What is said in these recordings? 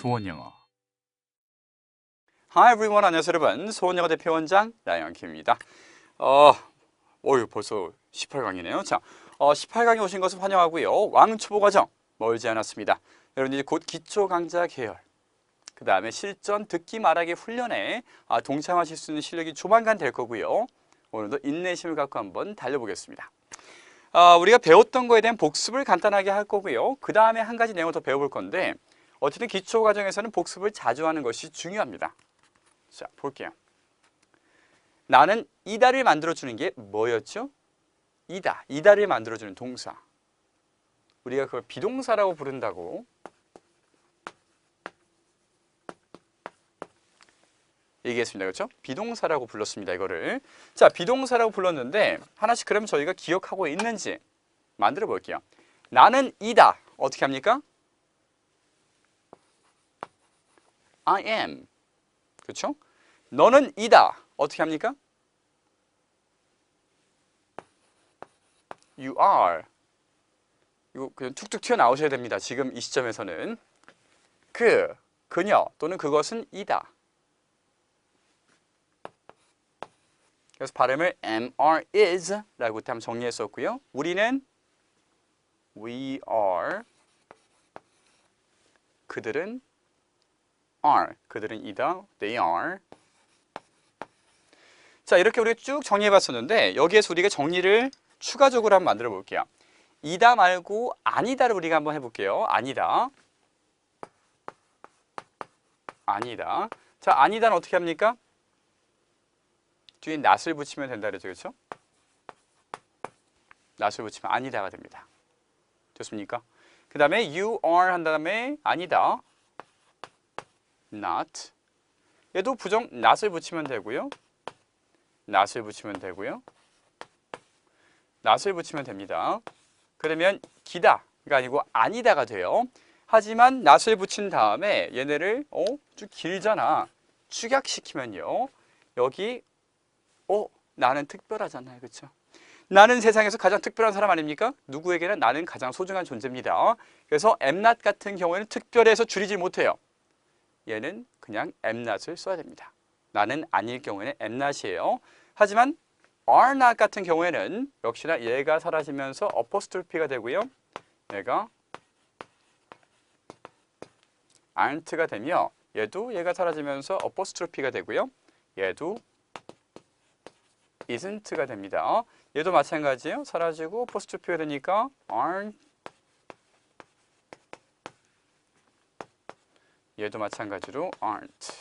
수원 영어 Hi everyone. 안녕하세요 여러분. 소원영어 대표 원장 라이언킴입니다. 어, 어유 벌써 18강이네요. 자, 어, 18강에 오신 것을 환영하고요. 왕초보 과정 멀지 않았습니다. 여러분 이제 곧 기초 강좌 계열, 그 다음에 실전 듣기 말하기 훈련에 아, 동참하실 수 있는 실력이 조만간 될 거고요. 오늘도 인내심을 갖고 한번 달려보겠습니다. 아, 우리가 배웠던 거에 대한 복습을 간단하게 할 거고요. 그 다음에 한 가지 내용을 더 배워볼 건데 어쨌든 기초 과정에서는 복습을 자주 하는 것이 중요합니다. 자, 볼게요. 나는 이다를 만들어주는 게 뭐였죠? 이다. 이다를 만들어주는 동사. 우리가 그걸 비동사라고 부른다고 얘기했습니다. 그렇죠? 비동사라고 불렀습니다. 이거를. 자, 비동사라고 불렀는데 하나씩 그러면 저희가 기억하고 있는지 만들어 볼게요. 나는 이다. 어떻게 합니까? I am. 그렇죠? 너는 이다. 어떻게 합니까? You are. 이거 그냥 툭툭 튀어나오셔야 됩니다. 지금 이 시점에서는. 그, 그녀 또는 그것은 이다. 그래서 발음을 are, is 라고 한번 정리했었고요. 우리는 we are. 그들은 are. 그들은 이다. They are. 자, 이렇게 우리가 쭉 정리해 봤었는데 여기에서 우리가 정리를 추가적으로 한번 만들어 볼게요. 이다 말고 아니다를 우리가 한번 해 볼게요. 아니다. 아니다. 자, 아니다는 어떻게 합니까? 뒤에 낫을 붙이면 된다 그랬죠. 그렇죠? 낫을 붙이면 아니다가 됩니다. 됐습니까? 그 다음에 you are 한 다음에 아니다. Not. 얘도 부정 not을 붙이면 되고요. not을 붙이면 되고요. not을 붙이면 됩니다. 그러면 기다가 아니고 아니다가 돼요. 하지만 not을 붙인 다음에 얘네를 어, 좀 길잖아. 축약시키면요. 여기 어, 나는 특별하잖아요. 그렇죠? 나는 세상에서 가장 특별한 사람 아닙니까? 누구에게나 나는 가장 소중한 존재입니다. 그래서 emnot 같은 경우에는 특별해서 줄이질 못해요. 얘는 그냥 emnot을 써야 됩니다. 나는 아닐 경우에는 emnot이에요. 하지만 are not 같은 경우에는 역시나 얘가 사라지면서 apostrophe가 되고요. 얘가 aren't가 되며 얘도 얘가 사라지면서 apostrophe가 되고요. 얘도 isn't가 됩니다. 얘도 마찬가지예요. 사라지고 apostrophe가 되니까 aren't 얘도 마찬가지로 aren't.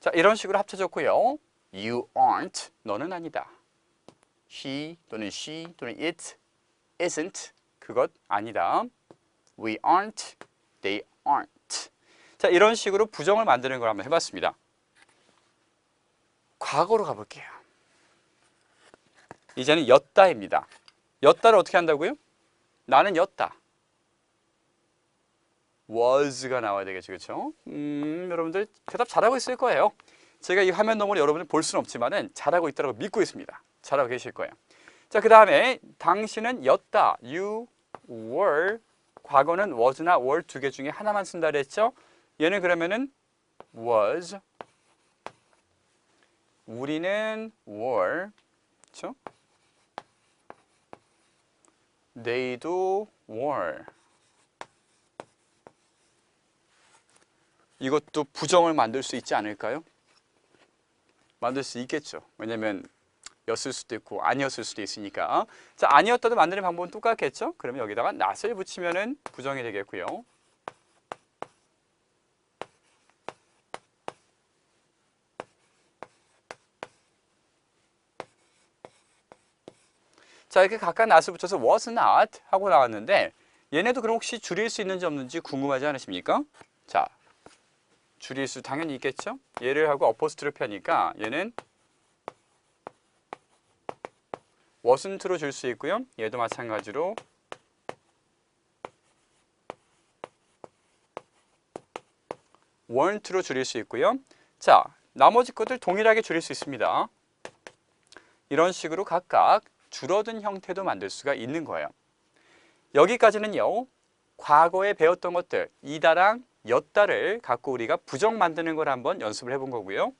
자, 이런 식으로 합쳐졌고요. You aren't. 너는 아니다. He 또는 she 또는 it isn't. 그것 아니다. We aren't. They aren't. 자, 이런 식으로 부정을 만드는 걸 한번 해봤습니다. 과거로 가볼게요. 이제는 였다입니다. 였다를 어떻게 한다고요? 나는 였다. Was가 나와야 되겠죠, 그렇죠? 음, 여러분들 대답 잘하고 있을 거예요. 제가 이 화면 너머로 여러분을 볼 수는 없지만은 잘하고 있다고 믿고 있습니다. 잘하고 계실 거예요. 자, 그 다음에 당신은 였다. You were. 과거는 was나 were 두 개 중에 하나만 쓴다 그랬죠? 얘는 그러면은 was. 우리는 were. 그렇죠? they도 were. 이것도 부정을 만들 수 있지 않을까요? 만들 수 있겠죠. 왜냐면 였을 수도 있고 아니었을 수도 있으니까. 자, 아니었다도 만드는 방법은 똑같겠죠? 그러면 여기다가 not을 붙이면은 부정이 되겠고요. 자, 이렇게 각각 not을 붙여서 was not 하고 나왔는데 얘네도 그럼 혹시 줄일 수 있는지 없는지 궁금하지 않으십니까? 자, 줄일 수 당연히 있겠죠? 얘를 하고 어포스트로피 하니까 얘는 wasn't로 줄 수 있고요. 얘도 마찬가지로 weren't로 줄일 수 있고요. 자, 나머지 것들 동일하게 줄일 수 있습니다. 이런 식으로 각각 줄어든 형태도 만들 수가 있는 거예요. 여기까지는요. 과거에 배웠던 것들 이다랑 였다를 갖고 우리가 부정 만드는 걸 한번 연습을 해본 거고요.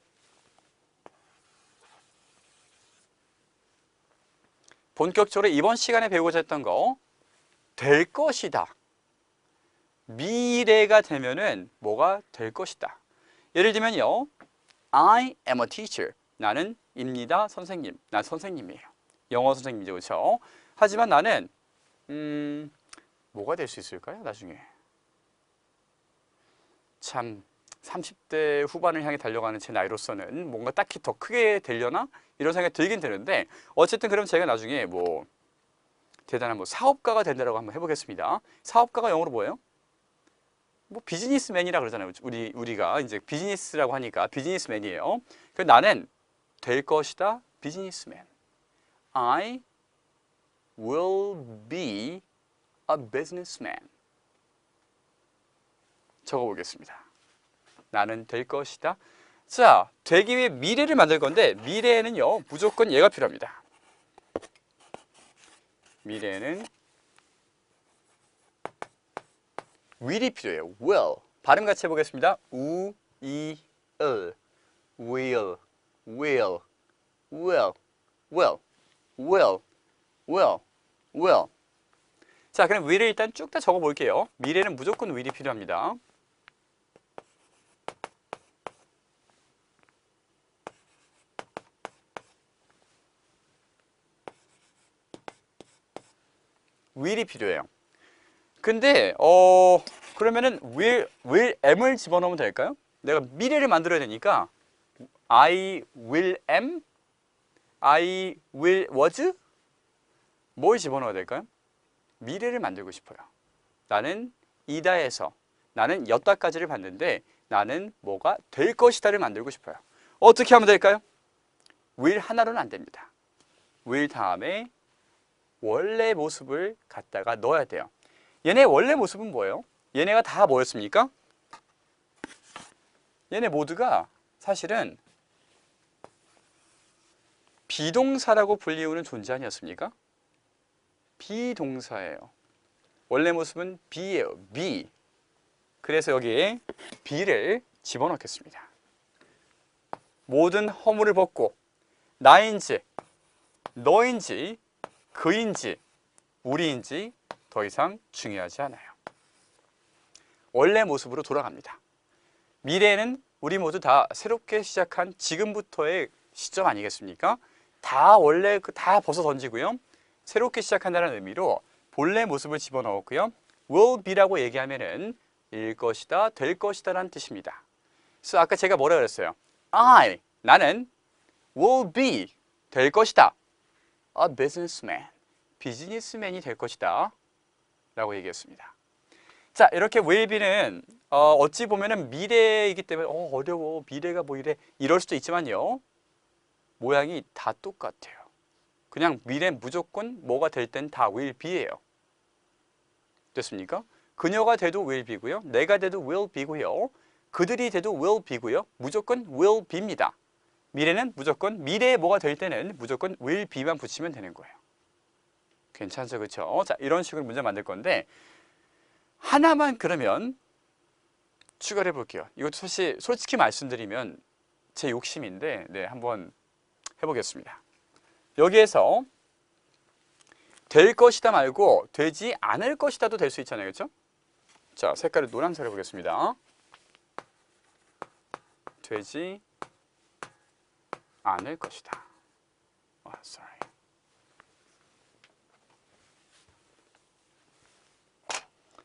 본격적으로 이번 시간에 배우고자 했던 거 될 것이다. 미래가 되면은 뭐가 될 것이다. 예를 들면요. I am a teacher. 나는 입니다. 선생님. 난 선생님이에요. 영어 선생님이죠. 그렇죠? 하지만 나는 음 뭐가 될 수 있을까요? 나중에. 참 30대 후반을 향해 달려가는 제 나이로서는 뭔가 딱히 더 크게 되려나? 이런 생각이 들긴 드는데 어쨌든 그럼 제가 나중에 뭐 대단한 뭐 사업가가 된다라고 한번 해보겠습니다. 사업가가 영어로 뭐예요? 뭐 비즈니스맨이라 그러잖아요. 우리 우리가 이제 비즈니스라고 하니까 비즈니스맨이에요. 그 나는 될 것이다 비즈니스맨. I will be a businessman. 적어보겠습니다. 나는 될 것이다. 자, 되기 위해 미래를 만들 건데 미래에는요 무조건 얘가 필요합니다. 미래에는 will이 필요해요. will. 발음 같이 해보겠습니다. 우, 이, 을. will, will, will, will, will, will, will. 자, 그럼 will을 일단 쭉 다 적어볼게요. 미래는 무조건 will이 필요합니다. Will이 필요해요. 근데 어 그러면은 will will am을 집어넣으면 될까요? 내가 미래를 만들어야 되니까 I will am, I will was 뭘 집어넣어야 될까요? 미래를 만들고 싶어요. 나는 이다에서 나는 였다까지를 봤는데 나는 뭐가 될 것이다를 만들고 싶어요. 어떻게 하면 될까요? will 하나로는 안 됩니다. will 다음에 원래 모습을 갖다가 넣어야 돼요. 얘네 원래 모습은 뭐예요? 얘네가 다 뭐였습니까? 얘네 모두가 사실은 비동사라고 불리우는 존재 아니었습니까? 비동사예요. 원래 모습은 be예요. be. 그래서 여기에 be를 집어넣겠습니다. 모든 허물을 벗고 나인지 너인지 그인지 우리인지 더 이상 중요하지 않아요. 원래 모습으로 돌아갑니다. 미래는 우리 모두 다 새롭게 시작한 지금부터의 시점 아니겠습니까? 다 원래 그 다 벗어 던지고요. 새롭게 시작한다는 의미로 본래 모습을 집어넣었고요. will be라고 얘기하면은 일 것이다, 될 것이다 라는 뜻입니다. 그래서 아까 제가 뭐라 그랬어요? I 나는 will be 될 것이다. A businessman 비즈니스맨이 될 것이다. 라고 얘기했습니다. 자, 이렇게 will be는 어, 어찌 보면 은 미래이기 때문에 어, 어려워. 미래가 뭐 이래. 이럴 수도 있지만요. 모양이 다 똑같아요. 그냥 미래 무조건 뭐가 될 땐 다 will be예요. 됐습니까? 그녀가 돼도 will be고요. 내가 돼도 will be고요. 그들이 돼도 will be고요. 무조건 will be입니다. 미래는 무조건 미래에 뭐가 될 때는 무조건 will be만 붙이면 되는 거예요. 괜찮죠, 그렇죠? 자, 이런 식으로 문제 만들 건데 하나만 그러면 추가를 해볼게요. 이것도 사실 솔직히 말씀드리면 제 욕심인데, 네, 한번 해보겠습니다. 여기에서 될 것이다 말고 되지 않을 것이다도 될 수 있잖아요, 그렇죠? 자, 색깔을 노란색 해보겠습니다. 되지 않을 것이다. 아, sorry.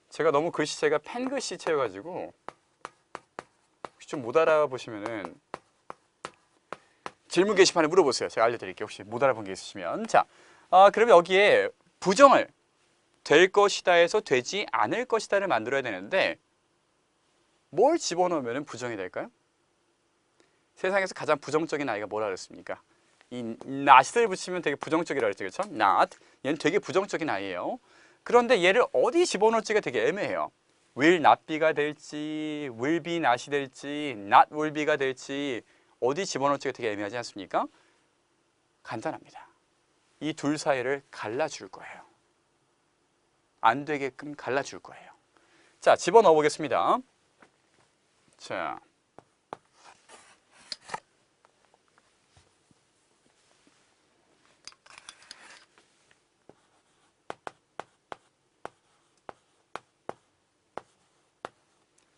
제가 너무 글씨체가 펜 글씨체여가지고 혹시 좀못 알아보시면은 질문 게시판에 물어보세요. 제가 알려드릴게요. 혹시 못 알아본 게 있으시면 자, 아, 그러면 여기에 부정을 될 것이다 에서 되지 않을 것이다를 만들어야 되는데 뭘 집어넣으면 부정이 될까요? 세상에서 가장 부정적인 아이가 뭐라 그랬습니까? 이 not을 붙이면 되게 부정적이라 그랬죠, 그렇죠? not. 얘는 되게 부정적인 아이예요. 그런데 얘를 어디 집어넣을지가 되게 애매해요. will not be가 될지, will be not이 될지, not will be가 될지 어디 집어넣을지가 되게 애매하지 않습니까? 간단합니다. 이 둘 사이를 갈라줄 거예요. 안 되게끔 갈라줄 거예요. 자, 집어넣어 보겠습니다. 자.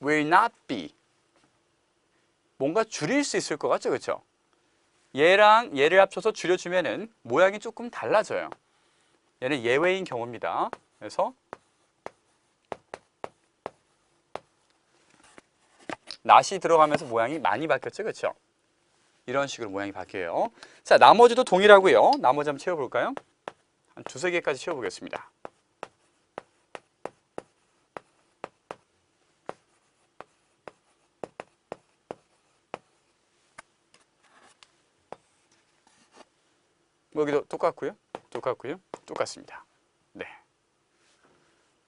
Will not be 뭔가 줄일 수 있을 것 같죠, 그렇죠? 얘랑 얘를 합쳐서 줄여주면은 모양이 조금 달라져요. 얘는 예외인 경우입니다. 그래서 낫이 들어가면서 모양이 많이 바뀌었죠, 그렇죠? 이런 식으로 모양이 바뀌어요. 자, 나머지도 동일하고요. 나머지 한번 채워볼까요? 한 두세 개까지 채워보겠습니다. 여기도 똑같고요. 똑같고요. 똑같습니다. 네.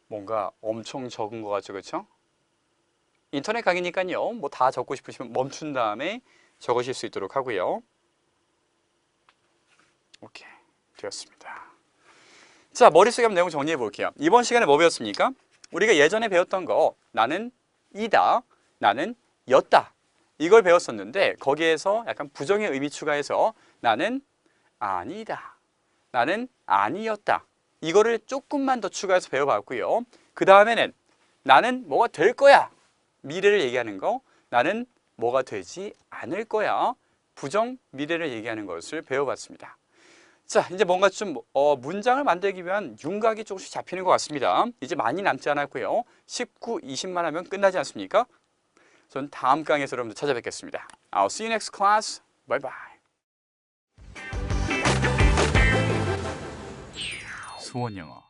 뭔가 엄청 적은 것 같죠, 그렇죠? 인터넷 강의니까요. 뭐 다 적고 싶으시면 멈춘 다음에 적으실 수 있도록 하고요. 오케이. 되었습니다. 자, 머릿속에 한번 내용 정리해 볼게요. 이번 시간에 뭐 배웠습니까? 우리가 예전에 배웠던 거 나는 이다, 나는 였다. 이걸 배웠었는데 거기에서 약간 부정의 의미 추가해서 나는 아니다. 나는 아니었다. 이거를 조금만 더 추가해서 배워봤고요. 그 다음에는 나는 뭐가 될 거야. 미래를 얘기하는 거. 나는 뭐가 되지 않을 거야. 부정 미래를 얘기하는 것을 배워봤습니다. 자, 이제 뭔가 좀 어, 문장을 만들기 위한 윤곽이 조금씩 잡히는 것 같습니다. 이제 많이 남지 않았고요. 19, 20만 하면 끝나지 않습니까? 전 다음 강의에서 여러분들 찾아뵙겠습니다. I'll see you next class. Bye bye. 수원 영어